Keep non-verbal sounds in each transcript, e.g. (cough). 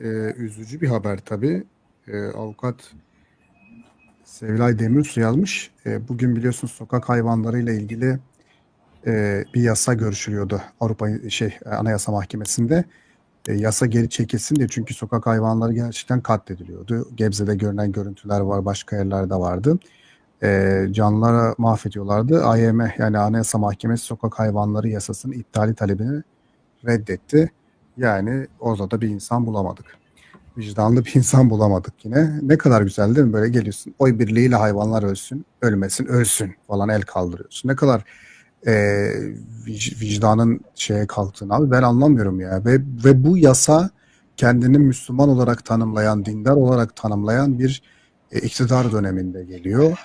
e, üzücü bir haber tabii. E, avukat Sevilay Demirsu yazmış. E, bugün biliyorsunuz sokak hayvanlarıyla ilgili e, bir yasa görüşülüyordu Avrupa şey Anayasa Mahkemesi'nde. E, yasa geri çekilsin diye çünkü sokak hayvanları gerçekten katlediliyordu. Gebze'de görünen görüntüler var, başka yerlerde vardı. E, canlılara mahvediyorlardı. AYM yani Anayasa Mahkemesi sokak hayvanları yasasının iptali talebini reddetti. Yani orada da bir insan bulamadık. Vicdanlı bir insan bulamadık yine. Ne kadar güzel değil mi? Böyle geliyorsun. Oy birliğiyle hayvanlar ölsün, ölmesin, ölsün falan el kaldırıyorsun. Ne kadar e, vic- vicdanın şeye kalktığını abi ben anlamıyorum ya. Ve, ve bu yasa kendini Müslüman olarak tanımlayan, dindar olarak tanımlayan bir e, iktidar döneminde geliyor.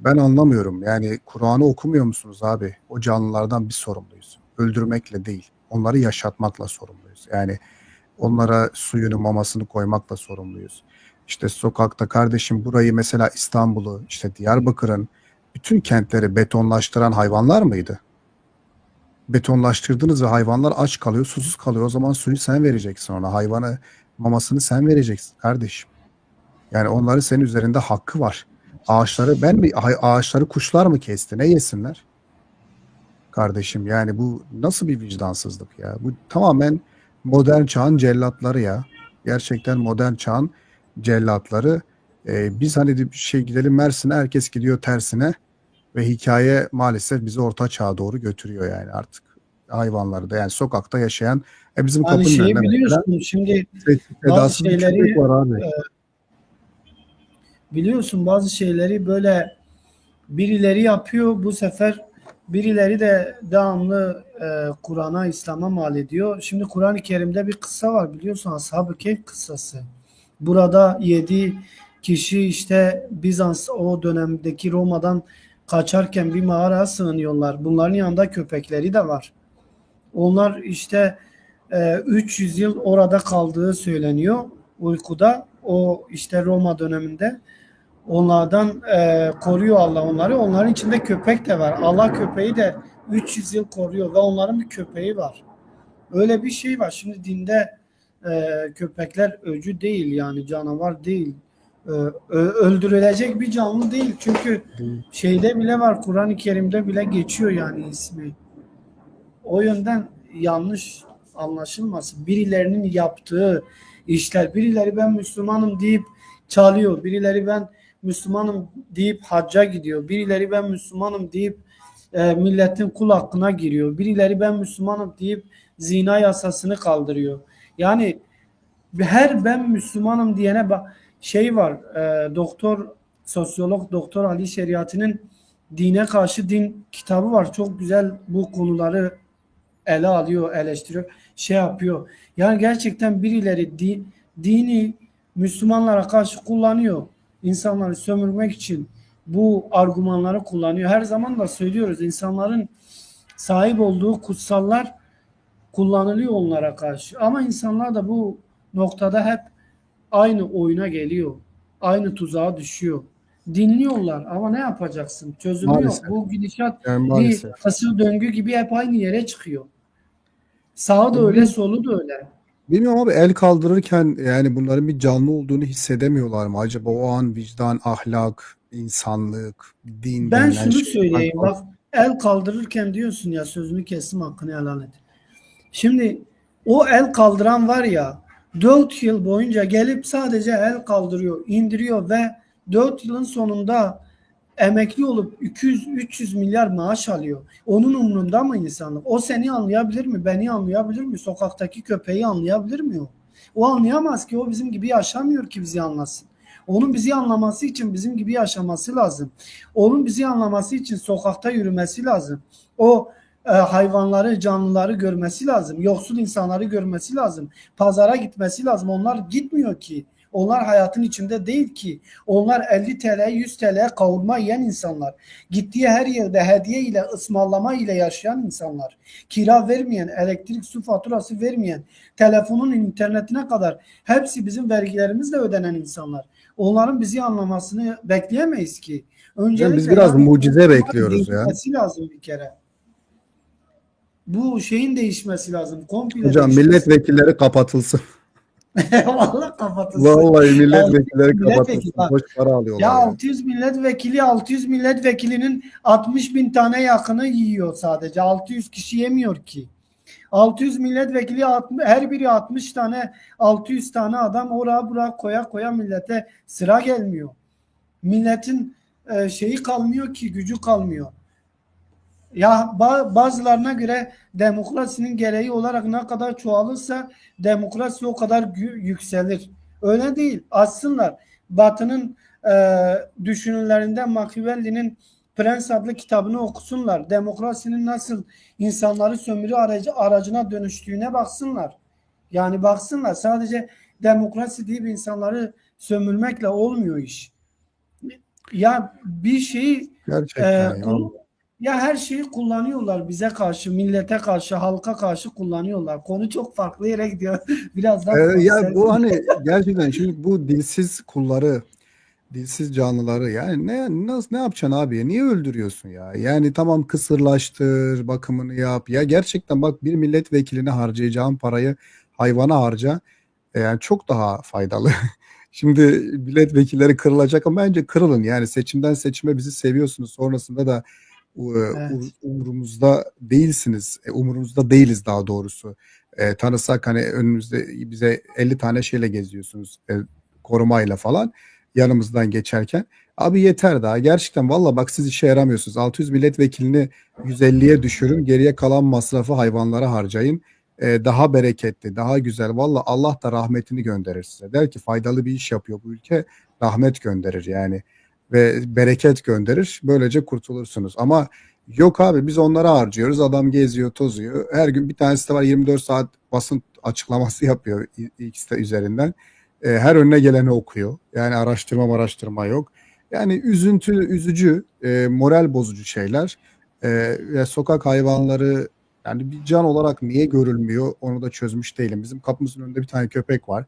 Ben anlamıyorum. Yani Kur'an'ı okumuyor musunuz abi? O canlılardan bir sorumluyuz. Öldürmekle değil. Onları yaşatmakla sorumluyuz. Yani onlara suyunu mamasını koymakla sorumluyuz. İşte sokakta kardeşim burayı mesela İstanbul'u işte Diyarbakır'ın bütün kentleri betonlaştıran hayvanlar mıydı? Betonlaştırdınız ve hayvanlar aç kalıyor, susuz kalıyor. O zaman suyu sen vereceksin ona. Hayvanı mamasını sen vereceksin kardeşim. Yani onların senin üzerinde hakkı var. Ağaçları ben mi ağaçları kuşlar mı kesti? Ne yesinler? Kardeşim yani bu nasıl bir vicdansızlık ya? Bu tamamen modern çağın cellatları ya. Gerçekten modern çağın cellatları. Ee, biz hani bir şey gidelim Mersin'e herkes gidiyor tersine ve hikaye maalesef bizi orta çağa doğru götürüyor yani artık. Hayvanları da yani sokakta yaşayan e bizim Hani kapının şeyi önüne mesela biliyorsun şimdi bir şeyleri, var abi. biliyorsun bazı şeyleri böyle birileri yapıyor bu sefer birileri de devamlı e, Kur'an'a İslam'a mal ediyor. Şimdi Kur'an-ı Kerim'de bir kıssa var biliyorsun Ashab-ı Kehf kıssası. Burada yedi kişi işte Bizans o dönemdeki Roma'dan kaçarken bir mağaraya sığınıyorlar. Bunların yanında köpekleri de var. Onlar işte e, 300 yıl orada kaldığı söyleniyor uykuda. O işte Roma döneminde. Onlardan e, koruyor Allah onları. Onların içinde köpek de var. Allah köpeği de 300 yıl koruyor ve onların bir köpeği var. Öyle bir şey var. Şimdi dinde e, köpekler öcü değil yani canavar değil. E, öldürülecek bir canlı değil. Çünkü şeyde bile var Kur'an-ı Kerim'de bile geçiyor yani ismi. O yönden yanlış anlaşılmasın. Birilerinin yaptığı işler, birileri ben Müslümanım deyip çalıyor, birileri ben Müslümanım deyip hacca gidiyor, birileri ben Müslümanım deyip e, milletin kul hakkına giriyor, birileri ben Müslümanım deyip zina yasasını kaldırıyor. Yani her ben Müslümanım diyene bak şey var, e, doktor, sosyolog Doktor Ali Şeriati'nin Dine Karşı Din kitabı var. Çok güzel bu konuları ele alıyor, eleştiriyor, şey yapıyor. Yani gerçekten birileri di, dini Müslümanlara karşı kullanıyor. İnsanları sömürmek için bu argümanları kullanıyor. Her zaman da söylüyoruz insanların sahip olduğu kutsallar kullanılıyor onlara karşı. Ama insanlar da bu noktada hep aynı oyuna geliyor. Aynı tuzağa düşüyor. Dinliyorlar ama ne yapacaksın? Çözümü Maalesef. yok. Bu gidişat Yani bir kısır döngü gibi hep aynı yere çıkıyor. Sağı da öyle, solu da öyle. Bilmiyorum abi el kaldırırken yani bunların bir canlı olduğunu hissedemiyorlar mı? Acaba o an vicdan, ahlak, insanlık, din Ben denilen şunu şey- söyleyeyim bak el kaldırırken diyorsun ya sözünü kestim hakkını helal et. Şimdi o el kaldıran var ya 4 yıl boyunca gelip sadece el kaldırıyor, indiriyor ve 4 yılın sonunda emekli olup 200-300 milyar maaş alıyor. Onun umrunda mı insanlık? O seni anlayabilir mi? Beni anlayabilir mi? Sokaktaki köpeği anlayabilir mi o? O anlayamaz ki. O bizim gibi yaşamıyor ki bizi anlasın. Onun bizi anlaması için bizim gibi yaşaması lazım. Onun bizi anlaması için sokakta yürümesi lazım. O e, hayvanları, canlıları görmesi lazım. Yoksul insanları görmesi lazım. Pazara gitmesi lazım. Onlar gitmiyor ki. Onlar hayatın içinde değil ki. Onlar 50 TL, 100 TL kavurma yiyen insanlar. Gittiği her yerde hediye ile, ısmarlama ile yaşayan insanlar. Kira vermeyen, elektrik, su faturası vermeyen, telefonun internetine kadar hepsi bizim vergilerimizle ödenen insanlar. Onların bizi anlamasını bekleyemeyiz ki. Öncelikle biz biraz yani mucize bekliyoruz ya. lazım bir kere. Bu şeyin değişmesi lazım. Komple Hocam değişmesi milletvekilleri kapatılsın. (laughs) Vallahi kapatılsın. Vallahi milletvekilleri bak. Boş para alıyorlar. Ya ya. 600 milletvekili 600 milletvekilinin 60 bin tane yakını yiyor sadece. 600 kişi yemiyor ki. 600 milletvekili 60 her biri 60 tane 600 tane adam oraya buraya koya koya millete sıra gelmiyor. Milletin e, şeyi kalmıyor ki gücü kalmıyor. Ya ba- bazılarına göre demokrasinin gereği olarak ne kadar çoğalırsa demokrasi o kadar yükselir. Öyle değil. Aslında Batı'nın e, düşünürlerinden Machiavelli'nin Prens adlı kitabını okusunlar. Demokrasinin nasıl insanları sömürü aracı, aracına dönüştüğüne baksınlar. Yani baksınlar sadece demokrasi deyip insanları sömürmekle olmuyor iş. Ya bir şeyi Gerçekten ee, ya. Ya her şeyi kullanıyorlar bize karşı, millete karşı, halka karşı kullanıyorlar. Konu çok farklı yere gidiyor. (laughs) Biraz daha Ee, ya bu hani gerçekten şimdi bu dilsiz kulları, dilsiz canlıları yani ne nasıl ne yapacaksın abi? Niye öldürüyorsun ya? Yani tamam kısırlaştır, bakımını yap. Ya gerçekten bak bir milletvekiline harcayacağın parayı hayvana harca. E, Yani çok daha faydalı. (laughs) Şimdi milletvekilleri kırılacak ama bence kırılın. Yani seçimden seçime bizi seviyorsunuz. Sonrasında da Evet. u- umurumuzda değilsiniz. E, Umurumuzda değiliz daha doğrusu. E, tanısak hani önümüzde bize 50 tane şeyle geziyorsunuz. E, korumayla falan yanımızdan geçerken. Abi yeter daha. Gerçekten valla bak siz işe yaramıyorsunuz. 600 milletvekilini 150'ye düşürün. Geriye kalan masrafı hayvanlara harcayın. E, daha bereketli, daha güzel. Valla Allah da rahmetini gönderir size. Der ki faydalı bir iş yapıyor bu ülke. Rahmet gönderir yani. Ve bereket gönderir. Böylece kurtulursunuz. Ama yok abi biz onlara harcıyoruz. Adam geziyor, tozuyor. Her gün bir tanesi de var 24 saat basın açıklaması yapıyor X'te üzerinden. E, her önüne geleni okuyor. Yani araştırma araştırma yok. Yani üzüntü, üzücü, e, moral bozucu şeyler. E, ve sokak hayvanları yani bir can olarak niye görülmüyor onu da çözmüş değilim. Bizim kapımızın önünde bir tane köpek var.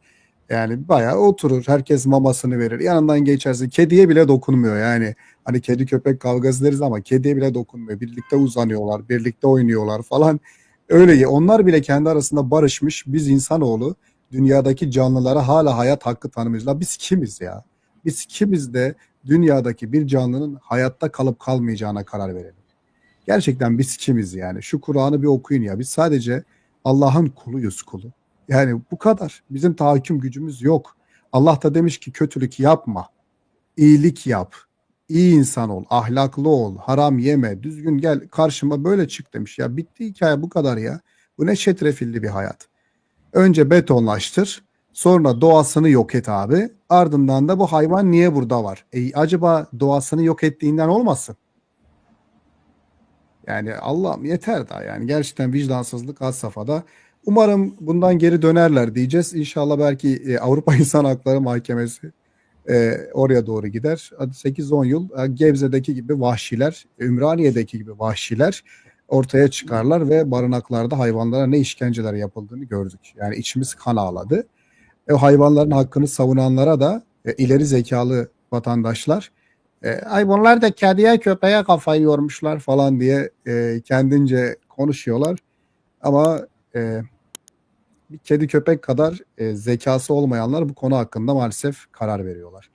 Yani bayağı oturur. Herkes mamasını verir. Yanından geçersin. Kediye bile dokunmuyor yani. Hani kedi köpek kavgası deriz ama kediye bile dokunmuyor. Birlikte uzanıyorlar. Birlikte oynuyorlar falan. Öyle onlar bile kendi arasında barışmış. Biz insanoğlu dünyadaki canlılara hala hayat hakkı tanımıyoruz. La biz kimiz ya? Biz kimiz de dünyadaki bir canlının hayatta kalıp kalmayacağına karar verelim. Gerçekten biz kimiz yani? Şu Kur'an'ı bir okuyun ya. Biz sadece Allah'ın kuluyuz kulu. Yani bu kadar. Bizim tahakküm gücümüz yok. Allah da demiş ki kötülük yapma. iyilik yap. iyi insan ol. Ahlaklı ol. Haram yeme. Düzgün gel karşıma böyle çık demiş. Ya bitti hikaye bu kadar ya. Bu ne çetrefilli bir hayat. Önce betonlaştır. Sonra doğasını yok et abi. Ardından da bu hayvan niye burada var? E, acaba doğasını yok ettiğinden olmasın? Yani Allah'ım yeter daha yani gerçekten vicdansızlık az safhada. Umarım bundan geri dönerler diyeceğiz. İnşallah belki e, Avrupa (laughs) İnsan Hakları Mahkemesi e, oraya doğru gider. Hadi 8-10 yıl e, Gebze'deki gibi vahşiler, Ümraniye'deki gibi vahşiler ortaya çıkarlar ve barınaklarda hayvanlara ne işkenceler yapıldığını gördük. Yani içimiz kan ağladı. E, hayvanların hakkını savunanlara da e, ileri zekalı vatandaşlar e, ay bunlar da kediye köpeğe kafayı yormuşlar falan diye e, kendince konuşuyorlar. Ama e, bir kedi köpek kadar e, zekası olmayanlar bu konu hakkında maalesef karar veriyorlar.